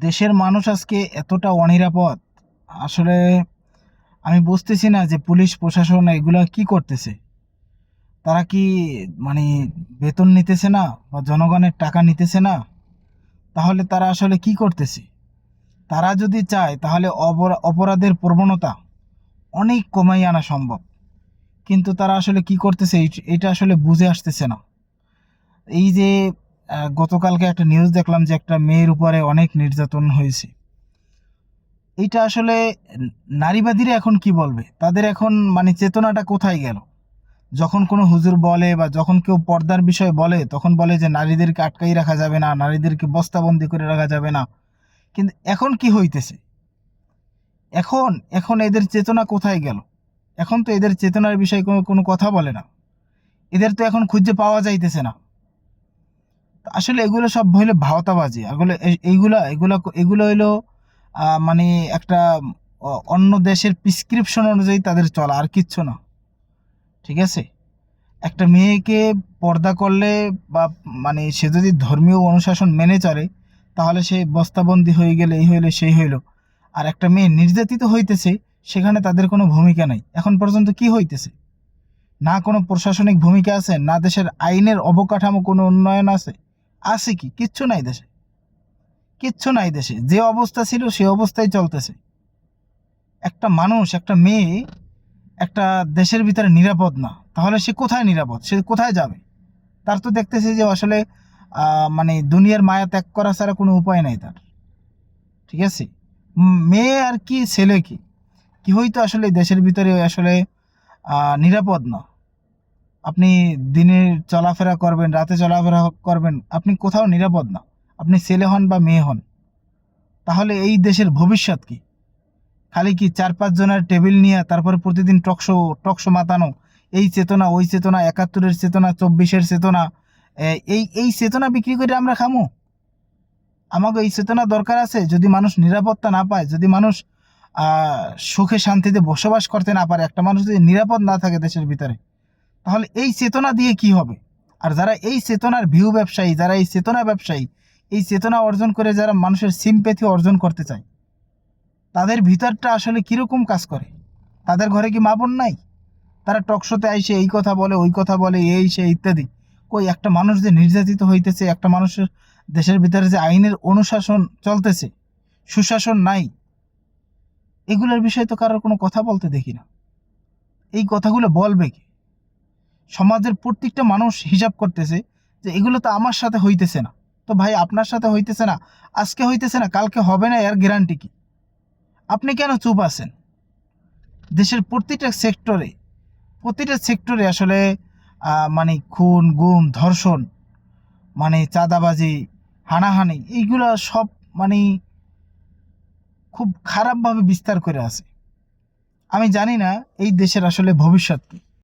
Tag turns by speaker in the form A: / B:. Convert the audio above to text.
A: দেশের মানুষ আজকে এতটা অনিরাপদ। আসলে আমি বুঝতেছি না যে পুলিশ, প্রশাসন এগুলা কি করতেছে। তারা কি মানে বেতন নিতেছে না বা জনগণের টাকা নিতেছে না? তাহলে তারা আসলে কি করতেছে? তারা যদি চায় তাহলে অপরা- অপরাধের প্রবণতা অনেক কমাই আনা সম্ভব। কিন্তু তারা আসলে কি করতেছে, এটা আসলে বুঝে আসতেছে না। এই যে গতকালকে একটা নিউজ দেখলাম যে একটা মেয়ের উপরে অনেক নির্যাতন হয়েছে। এইটা আসলে নারীবাদীরা এখন কি বলবে? তাদের এখন মানে চেতনাটা কোথায় গেল? যখন কোনো হুজুর বলে বা যখন কেউ পর্দার বিষয়ে বলে, তখন বলে যে নারীদেরকে আটকাই রাখা যাবে না, নারীদেরকে বস্তাবন্দি করে রাখা যাবে না। কিন্তু এখন কি হইতেছে? এখন এখন এদের চেতনা কোথায় গেল? এখন তো এদের চেতনার বিষয়ে কোনো কোনো কথা বলে না। এদের তো এখন খুঁজে পাওয়া যাইতেছে না। আসলে এগুলো সব হইল ভাওতাবাজি। এগুলো এই- এইগুলা, এগুলা এগুলো হইল মানে একটা অন্য দেশের প্রিসক্রিপশন অনুযায়ী তাদের চলা, আর কিচ্ছু না। ঠিক আছে? একটা মেয়েকে পর্দা করলে বা মানে সে যদি ধর্মীয় অনুশাসন মেনে চলে, তাহলে সে বস্তাবন্দি হয়ে গেলে, এই হইলে, সেই হইল। আর একটা মেয়ে নির্যাতিত হইতেছে, সেখানে তাদের কোনো ভূমিকা নাই। এখন পর্যন্ত কি হইতেছে? না কোনো প্রশাসনিক ভূমিকা আছে? না দেশের আইনের অবকাঠামো কোনো উন্নয়ন আছে? আছে কি? কিচ্ছু নাই দেশে। কিচ্ছু নাই দেশে। যে অবস্থা ছিল, সে অবস্থায় চলতেছে। একটা মানুষ, একটা মেয়ে, একটা দেশের ভিতরে নিরাপদ না। তাহলে সে কোথায় নিরাপদ? সে কোথায় যাবে? তার তো দেখতেছে যে আসলে মানে দুনিয়ার মায়া ত্যাগ করা ছাড়া কোনো উপায় নাই তার। ঠিক আছে? মেয়ে আর কি, ছেলে কি? কি হয়তো আসলে দেশের ভিতরে আসলে নিরাপদ না? আপনি দিনে চলাফেরা করবেন, রাতে চলাফেরা করবেন, আপনি কোথাও নিরাপদ না। আপনি ছেলে হন বা মেয়ে হন, তাহলে এই দেশের ভবিষ্যৎ কি? খালি কি চার পাঁচ জনের টেবিল নিয়ে তারপরে প্রতিদিন টকশো টকশো মাতানো, এই চেতনা, ওই চেতনা, একাত্তরের চেতনা, চব্বিশের চেতনা এই এই চেতনা বিক্রি করে আমরা খামো? আমাকে এই চেতনা দরকার আছে যদি মানুষ নিরাপত্তা না পায়, যদি মানুষ সুখে শান্তিতে বসবাস করতে না পারে, একটা মানুষ যদি নিরাপদ না থাকে দেশের ভিতরে তাহলে এই চেতনা দিয়ে কি হবে? আর যারা এই চেতনার ভিউ ব্যবসায়ী, যারা এই চেতনা ব্যবসায়ী, এই চেতনা অর্জন করে যারা মানুষের সিম্পেথি অর্জন করতে চায়, তাদের ভিতরটা আসলে কীরকম কাজ করে? তাদের ঘরে কি মা বোন নাই? তারা টকশোতে আইসে এই কথা বলে, ওই কথা বলে, এই সে ইত্যাদি। কই, একটা মানুষ যে নির্যাতিত হইতেছে, একটা মানুষের দেশের ভিতরে যে আইনের অনুশাসন চলতেছে, সুশাসন নাই, এগুলোর বিষয়ে তো কারোর কোনো কথা বলতে দেখি না। এই কথাগুলো বলবে কি? সমাজের প্রত্যেকটা মানুষ হিসাব করতেছে যে এগুলো তো আমার সাথে হইতেছে না। তো ভাই, আপনার সাথে হইতেছে না, আজকে হইতেছে না, কালকে হবে না, এর গ্যারান্টি কি? আপনি কেন চুপ আছেন? দেশের প্রতিটা সেক্টরে প্রতিটা সেক্টরে আসলে মানে খুন, গুম, ধর্ষণ মানে চাঁদাবাজি, হানাহানি, এইগুলো সব মানে খুব খারাপভাবে বিস্তার করে আছে। আমি জানি না এই দেশের আসলে ভবিষ্যৎ কি।